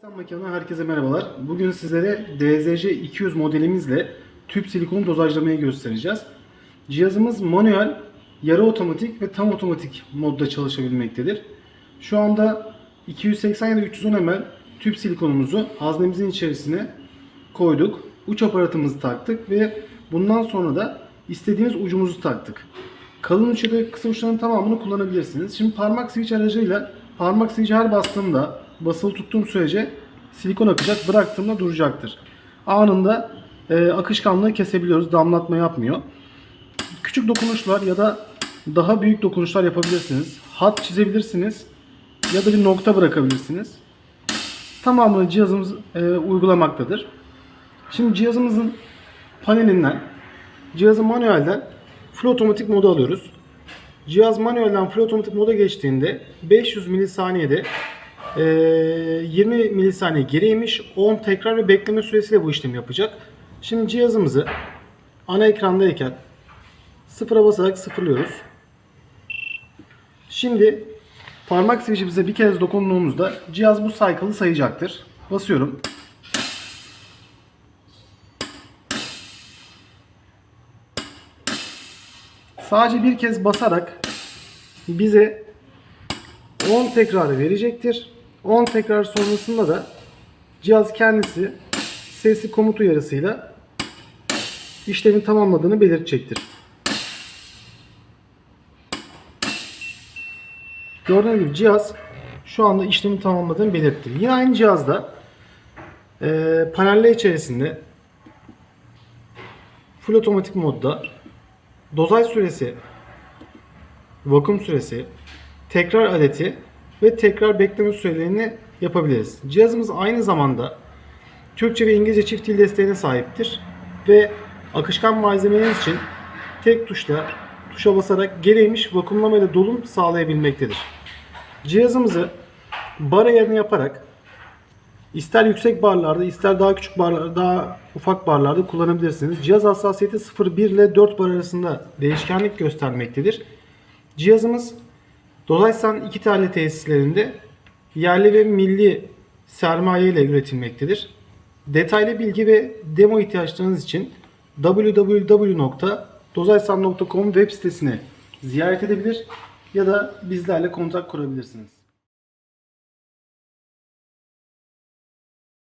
Sen Makine'den herkese merhabalar. Bugün sizlere DZC 200 modelimizle tüp silikon dozajlamayı göstereceğiz. Cihazımız manuel, yarı otomatik ve tam otomatik modda çalışabilmektedir. Şu anda 280 ya da 310 ml tüp silikonumuzu haznemizin içerisine koyduk. Uç aparatımızı taktık ve bundan sonra da istediğiniz ucumuzu taktık. Kalın uç ya da kısa uçların tamamını kullanabilirsiniz. Şimdi parmak switch aracıyla parmak switch her bastığımda basılı tuttuğum sürece silikon akacak. Bıraktığımda duracaktır. Anında e, akışkanlığı kesebiliyoruz. Damlatma yapmıyor. Küçük dokunuşlar ya da daha büyük dokunuşlar yapabilirsiniz. Hat çizebilirsiniz ya da bir nokta bırakabilirsiniz. Tamamını cihazımız e, uygulamaktadır. Şimdi cihazımızın panelinden cihazı manuelden full otomatik moda alıyoruz. Cihaz manuelden full otomatik moda geçtiğinde 500 milisaniyede e, 20 milisaniye geriymiş 10 tekrar ve bekleme süresiyle bu işlemi yapacak. Şimdi cihazımızı ana ekrandayken sıfıra basarak sıfırlıyoruz. Şimdi parmak switch'imize bir kez dokunduğumuzda cihaz bu cycle'ı sayacaktır. Basıyorum. Sadece bir kez basarak bize 10 tekrarı verecektir. 10 tekrar sonrasında da cihaz kendisi sesli komut uyarısıyla işlemin tamamladığını belirtecektir. Gördüğünüz gibi cihaz şu anda işlemi tamamladığını belirtti. Yine aynı cihazda e, paneller içerisinde full otomatik modda dozaj süresi, vakum süresi, tekrar adeti ve tekrar bekleme sürelerini yapabiliriz. Cihazımız aynı zamanda Türkçe ve İngilizce çift dil desteğine sahiptir ve akışkan malzemeleriniz için tek tuşla tuşa basarak gereğmiş vakumlama ile dolum sağlayabilmektedir. Cihazımızı bar ayarını yaparak ister yüksek barlarda ister daha küçük barlarda daha ufak barlarda kullanabilirsiniz. Cihaz hassasiyeti 0.1 ile 4 bar arasında değişkenlik göstermektedir. Cihazımız Dozajsan iki tane tesislerinde yerli ve milli sermaye ile üretilmektedir. Detaylı bilgi ve demo ihtiyaçlarınız için www.dozajsan.com web sitesini ziyaret edebilir ya da bizlerle kontak kurabilirsiniz.